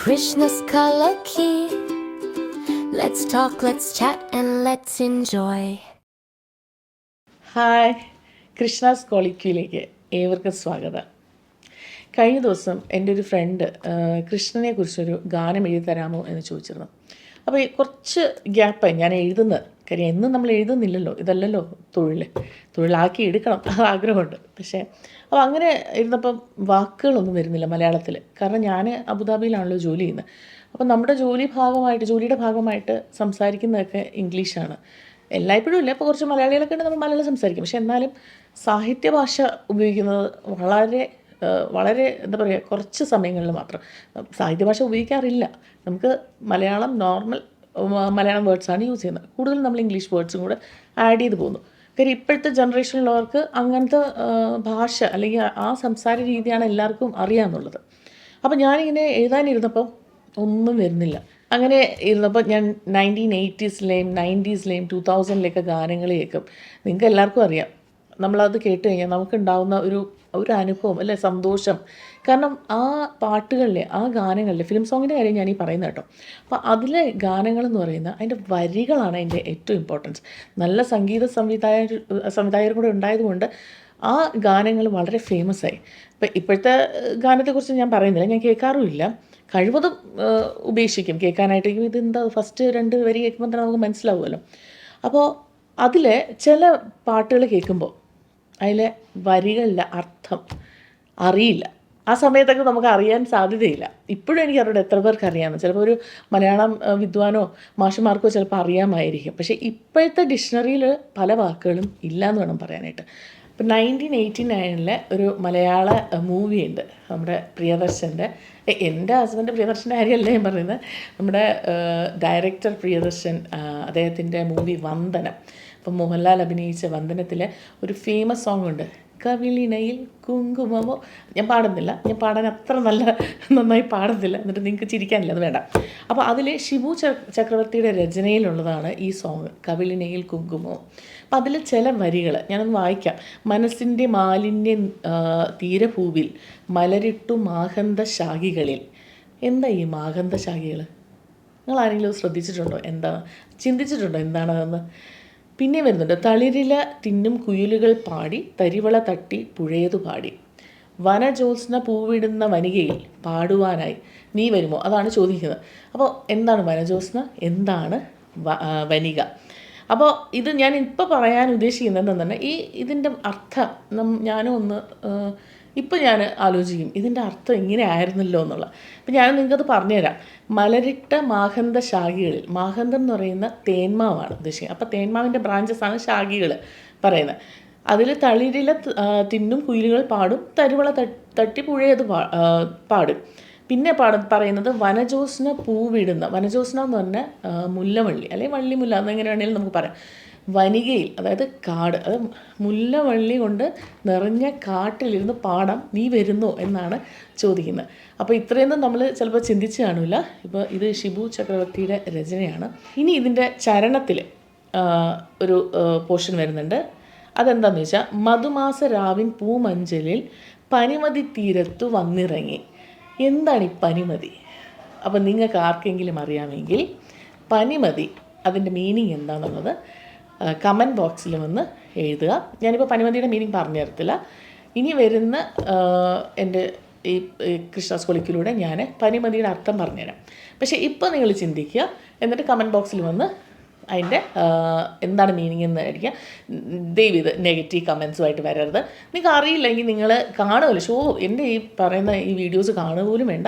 Krishna's color key. Let's talk, let's chat, and let's enjoy. Hi Krishna's കോളിക്യൂലേക്ക് ഏവർക്കും സ്വാഗതം കഴിഞ്ഞ ദിവസം എന്റെ ഒരു ഫ്രണ്ട് കൃഷ്ണനെ കുറിച്ചൊരു ഗാനം എഴുതി തരാമോ എന്ന് ചോദിച്ചിരുന്നു. അപ്പോൾ കുറച്ച് ഗ്യാപ്പായി ഞാൻ എഴുതുന്നത് കാര്യം എന്നും നമ്മൾ എഴുതുന്നില്ലല്ലോ ഇതല്ലല്ലോ തൊഴിൽ തൊഴിലാക്കി എടുക്കണം അത് ആഗ്രഹമുണ്ട്. പക്ഷേ അപ്പോൾ അങ്ങനെ ഇരുന്നപ്പം വാക്കുകളൊന്നും വരുന്നില്ല മലയാളത്തിൽ കാരണം ഞാൻ അബുദാബിയിലാണല്ലോ ജോലി ചെയ്യുന്നത് അപ്പം നമ്മുടെ ജോലി ഭാഗമായിട്ട് ജോലിയുടെ ഭാഗമായിട്ട് സംസാരിക്കുന്നതൊക്കെ ഇംഗ്ലീഷാണ്. എല്ലായ്പ്പോഴും ഇല്ല ഇപ്പോൾ കുറച്ച് മലയാളികളൊക്കെ ഉണ്ട് നമ്മൾ മലയാളം സംസാരിക്കും. പക്ഷെ എന്നാലും സാഹിത്യ ഭാഷ ഉപയോഗിക്കുന്നത് വളരെ വളരെ എന്താ പറയുക കുറച്ച് സമയങ്ങളിൽ മാത്രം. സാഹിത്യ ഭാഷ ഉപയോഗിക്കാറില്ല. നമുക്ക് മലയാളം നോർമൽ മലയാളം വേർഡ്സാണ് യൂസ് ചെയ്യുന്നത്. കൂടുതൽ നമ്മൾ ഇംഗ്ലീഷ് വേർഡ്സും കൂടെ ആഡ് ചെയ്ത് പോകുന്നു. കാര്യം ഇപ്പോഴത്തെ ജനറേഷനിലുള്ളവർക്ക് അങ്ങനത്തെ ഭാഷ അല്ലെങ്കിൽ ആ സംസാര രീതിയാണ് എല്ലാവർക്കും അറിയാമെന്നുള്ളത് അപ്പോൾ ഞാനിങ്ങനെ എഴുതാനിരുന്നപ്പം ഒന്നും വരുന്നില്ല. അങ്ങനെ ഇരുന്നപ്പോൾ ഞാൻ നയന്റീൻ എയ്റ്റീസിലെയും നയന്റീസിലെയും ടു തൗസൻഡിലെയൊക്കെ ഗാനങ്ങൾ കേൾക്കും. നിങ്ങൾക്ക് എല്ലാവർക്കും അറിയാം. നമ്മളത് കേട്ട് കഴിഞ്ഞാൽ നമുക്കുണ്ടാവുന്ന ഒരു ഒരു അനുഭവം അല്ലെ? സന്തോഷം. കാരണം ആ പാട്ടുകളിലെ ആ ഗാനങ്ങളിലെ ഫിലിം സോങ്ങിന്റെ കാര്യം ഞാൻ ഈ പറയുന്നത് കേട്ടോ. അപ്പോൾ അതിലെ ഗാനങ്ങൾ എന്ന് പറയുന്ന അതിന്റെ വരികളാണ് അതിന്റെ ഏറ്റവും ഇമ്പോർട്ടൻസ് നല്ല സംഗീത സംവിധായകർ സംവിധായകരും കൂടെ ഉണ്ടായതുകൊണ്ട് ആ ഗാനങ്ങൾ വളരെ ഫേമസ് ആയി. ഇപ്പം ഇപ്പോഴത്തെ ഗാനത്തെക്കുറിച്ച് ഞാൻ പറയുന്നില്ല ഞാൻ കേൾക്കാറുമില്ല. കഴിവതും ഉപേക്ഷിക്കും. കേൾക്കാനായിട്ട് ഇതെന്താ ഫസ്റ്റ് രണ്ട് വരി കേൾക്കുമ്പോൾ തന്നെ നമുക്ക് മനസ്സിലാവുമല്ലോ. അപ്പോൾ അതിലെ ചില പാട്ടുകൾ കേൾക്കുമ്പോൾ അതിലെ വരികളിലെ അർത്ഥം അറിയില്ല. ആ സമയത്തൊക്കെ നമുക്ക് അറിയാൻ സാധ്യതയില്ല. ഇപ്പോഴും എനിക്ക് അറിയാം എത്ര പേർക്ക് അറിയാമെന്ന്. ചിലപ്പോൾ ഒരു മലയാളം വിദ്വാനോ മാഷുമാർക്കോ ചിലപ്പോൾ അറിയാമായിരിക്കും. പക്ഷേ ഇപ്പോഴത്തെ ഡിക്ഷണറിയിൽ പല വാക്കുകളും ഇല്ല എന്ന് വേണം പറയാനായിട്ട്. ഇപ്പം നയന്റീൻ എയ്റ്റി നയനിലെ ഒരു മലയാള മൂവി ഉണ്ട് നമ്മുടെ പ്രിയദർശന്റെ. എന്റെ ഹസ്ബൻഡ് പ്രിയദർശന്റെ കാര്യമല്ല ഞാൻ പറയുന്നത്. നമ്മുടെ ഡയറക്ടർ പ്രിയദർശൻ അദ്ദേഹത്തിന്റെ മൂവി വന്ദനം. അപ്പം മോഹൻലാൽ അഭിനയിച്ച വന്ദനത്തിലെ ഒരു ഫേമസ് സോങ് ഉണ്ട്. കവിളിണയിൽ കുങ്കുമമോ? ഞാൻ പാടുന്നില്ല. ഞാൻ പാടാൻ അത്ര നല്ല നന്നായി പാടുന്നില്ല. എന്നിട്ട് നിങ്ങൾക്ക് ചിരിക്കാനില്ല. അത് വേണ്ട. അപ്പോൾ അതിൽ ഷിബു ചക്രവർത്തിയുടെ രചനയിലുള്ളതാണ് ഈ സോങ് കവിളിണയിൽ കുങ്കുമോ അപ്പം അതിൽ ചില വരികൾ ഞാനൊന്ന് വായിക്കാം. മനസ്സിന്റെ മാലിന്യ തീരഭൂവിൽ മലരിട്ടു മാഹന്ത ശാഖികളിൽ എന്താ ഈ മാഹന്ത ശാഖികൾ നിങ്ങൾ ആരെങ്കിലും ശ്രദ്ധിച്ചിട്ടുണ്ടോ? എന്താ? ചിന്തിച്ചിട്ടുണ്ടോ? എന്താണതെന്ന്? പിന്നെ വരുന്നുണ്ട്. തളിരില തിന്നും കുയിലുകൾ പാടി തരിവള തട്ടി പുഴയതു പാടി. വനജ്യോത്സ്ന പൂവിടുന്ന വനികയിൽ പാടുവാനായി നീ വരുമോ? അതാണ് ചോദിക്കുന്നത്. അപ്പോൾ എന്താണ് വനജ്യോത്സ്ന? എന്താണ് വനിക? അപ്പോൾ ഇത് ഞാൻ ഇപ്പോൾ പറയാൻ ഉദ്ദേശിക്കുന്നത് എന്തെന്ന് ഈ ഇതിന്റെ അർത്ഥം ഞാനും ഒന്ന് ഇപ്പം ഞാൻ ആലോചിക്കും ഇതിന്റെ അർത്ഥം ഇങ്ങനെ ആയിരുന്നല്ലോ എന്നുള്ള. അപ്പം ഞാൻ നിങ്ങൾക്കത് പറഞ്ഞുതരാം. മലരിട്ട മാഹന്ത ശാഖികളിൽ മാഹന്തം എന്ന് പറയുന്ന തേന്മാവാണ് ഉദ്ദേശിക്കുന്നത്. അപ്പോൾ തേന്മാവിന്റെ ബ്രാഞ്ചസാണ് ശാഖികൾ പറയുന്നത്. അതിൽ തളിരില തിന്നും കുയിലുകൾ പാടും തരുവള തട്ട് പുഴയത് പാടും. പിന്നെ പാട പറയുന്നത് വനജോസ്ന പൂവിടുന്ന വനജോസ്ന എന്ന് പറഞ്ഞാൽ മുല്ലവള്ളി അല്ലെങ്കിൽ വള്ളിമുല്ല എന്നെങ്ങനെ വേണമെങ്കിലും നമുക്ക് പറയാം. വനികയിൽ അതായത് കാട് അത് മുല്ലവള്ളി കൊണ്ട് നിറഞ്ഞ കാട്ടിലിരുന്ന് പാടാം നീ വരുന്നോ എന്നാണ് ചോദിക്കുന്നത്. അപ്പോൾ ഇത്രയൊന്നും നമ്മൾ ചിലപ്പോൾ ചിന്തിച്ച് കാണില്ല. ഇപ്പോൾ ഇത് ഷിബു ചക്രവർത്തിയുടെ രചനയാണ്. ഇനി ഇതിന്റെ ചരണത്തിൽ ഒരു പോർഷൻ വരുന്നുണ്ട്. അതെന്താണെന്ന് വെച്ചാൽ മധുമാസ രാവിൻ പൂമഞ്ചലിൽ പനിമതി തീരത്തു വന്നിറങ്ങി. എന്താണ് ഈ പനിമതി? അപ്പം നിങ്ങൾക്ക് ആർക്കെങ്കിലും അറിയാമെങ്കിൽ പനിമതി അതിന്റെ മീനിങ് എന്താണെന്നുള്ളത് കമന്റ് ബോക്സിൽ വന്ന് എഴുതുക. ഞാനിപ്പോൾ പനിമതിയുടെ മീനിങ് പറഞ്ഞു തരത്തില്ല. ഇനി വരുന്ന എന്റെ ഈ കൃഷ്ണ സ്കൂളിക്കിലൂടെ ഞാൻ പനിമതിയുടെ അർത്ഥം പറഞ്ഞുതരാം. പക്ഷേ ഇപ്പോൾ നിങ്ങൾ ചിന്തിക്കുക. എന്നിട്ട് കമന്റ് ബോക്സിൽ വന്ന് അതിന്റെ എന്താണ് മീനിങ് എന്ന് ആയിരിക്കാം ദയവ് ഇത് നെഗറ്റീവ് കമൻസുമായിട്ട് വരരുത്. നിങ്ങൾക്ക് അറിയില്ലെങ്കിൽ നിങ്ങൾ കാണുമല്ലോ. ഷോ എന്റെ ഈ പറയുന്ന ഈ വീഡിയോസ് കാണുക പോലും വേണ്ട.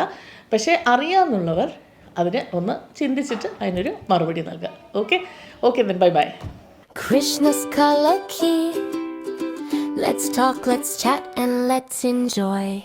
പക്ഷേ അറിയാമെന്നുള്ളവർ അതിന് ഒന്ന് ചിന്തിച്ചിട്ട് അതിനൊരു മറുപടി നൽകുക. Okay okay then bye bye Krishna's color key. Let's talk, let's chat, and let's enjoy.